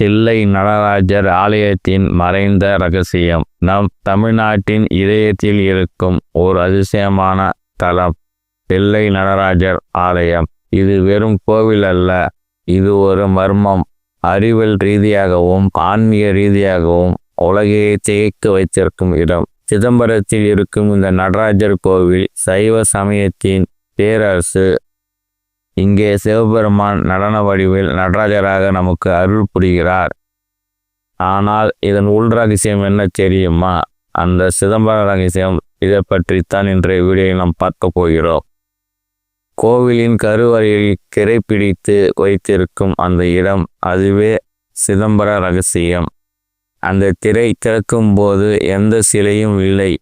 தில்லை நடராஜர் ஆலயத்தின் மறைந்த ரகசியம். நம் தமிழ்நாட்டின் இதயத்தில் இருக்கும் ஒரு அதிசயமான தலம் தில்லை நடராஜர் ஆலயம். இது வெறும் கோவில் அல்ல இது ஒரு மர்மம். அறிவியல் ரீதியாகவும் ஆன்மீக ரீதியாகவும் உலகையை திகைக்க வைத்திருக்கும் இடம். சிதம்பரத்தில் இருக்கும் இந்த நடராஜர் கோவில் சைவ சமயத்தின் பேரரசு இங்கே சிவபெருமான் நடன வடிவில் நடராஜராக நமக்கு அருள் புரிகிறார். ஆனால் இதன் உள் ரகசியம் என்ன தெரியுமா? அந்த சிதம்பர ரகசியம் இதை பற்றித்தான் இன்றைய வீடியோவில் நாம் பார்க்க போகிறோம். கோவிலின் கருவறையில் திரை பிடித்து வைத்திருக்கும் அந்த இடம் அதுவே சிதம்பர ரகசியம். அந்த திரை திறக்கும் போது எந்த சிலையும் இல்லை.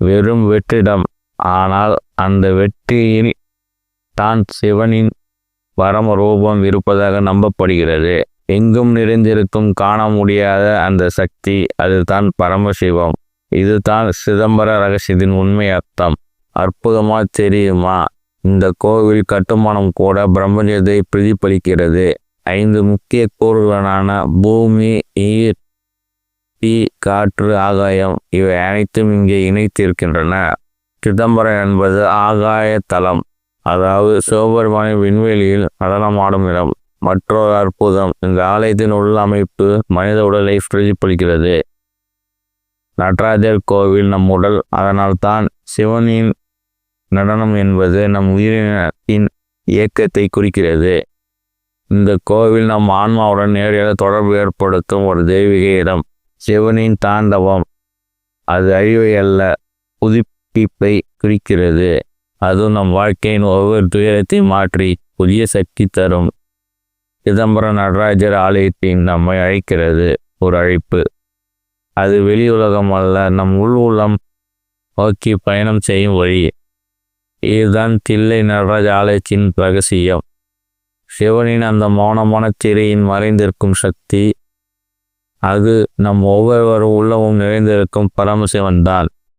வெறும் வெற்றிடம். ஆனால் அந்த வெற்றியில் தான் சிவனின் பரமரூபம் இருப்பதாக நம்பப்படுகிறது. எங்கும் நிறைந்திருக்கும் காண முடியாத அந்த சக்தி அதுதான் பரமசிவம். இதுதான் சிதம்பர ரகசியத்தின் உண்மை அர்த்தம். அற்புதமாக தெரியுமா? இந்த கோவில் கட்டுமானம் கூட பிரம்மஜத்தை பிரதிபலிக்கிறது. ஐந்து முக்கிய கூறுகளான பூமி நீர் தீ காற்று ஆகாயம் இவை அனைத்தும் இங்கே இணைத்திருக்கின்றன. சிதம்பரம் என்பது ஆகாய தலம் அதாவது சிவபெருமானின் விண்வெளியில் நடனமாடும் இடம். மற்றொரு அற்புதம் இந்த ஆலயத்தின் உள் அமைப்பு மனித உடலை பிரதிபலிக்கிறது. நடராஜர் கோவில் நம் உடல். அதனால் தான் சிவனின் நடனம் என்பது நம் உயிரினத்தின் இயக்கத்தை குறிக்கிறது. இந்த கோவில் நம் ஆன்மாவுடன் நேரடியாக தொடர்பு ஏற்படுத்தும் ஒரு தெய்வீக இடம். சிவனின் தாண்டவம் அது அழிவை அல்ல புதுப்பிப்பை குறிக்கிறது. அதுவும் நம் வாழ்க்கையின் ஒவ்வொரு துயரத்தையும் மாற்றி புதிய சக்தி தரும். சிதம்பரம் நடராஜர் ஆலயத்தின் நம்மை அழைக்கிறது ஒரு அழைப்பு. அது வெளி உலகம் அல்ல நம் உள் உள்ளம் நோக்கி பயணம் செய்யும் வழி. இதுதான் தில்லை நடராஜ ஆலயத்தின் ரகசியம். சிவனின் அந்த மௌனமான திரையின் மறைந்திருக்கும் சக்தி. அது நம் ஒவ்வொருவரும் உள்ளமும் நிறைந்திருக்கும் பரமசிவன் தான்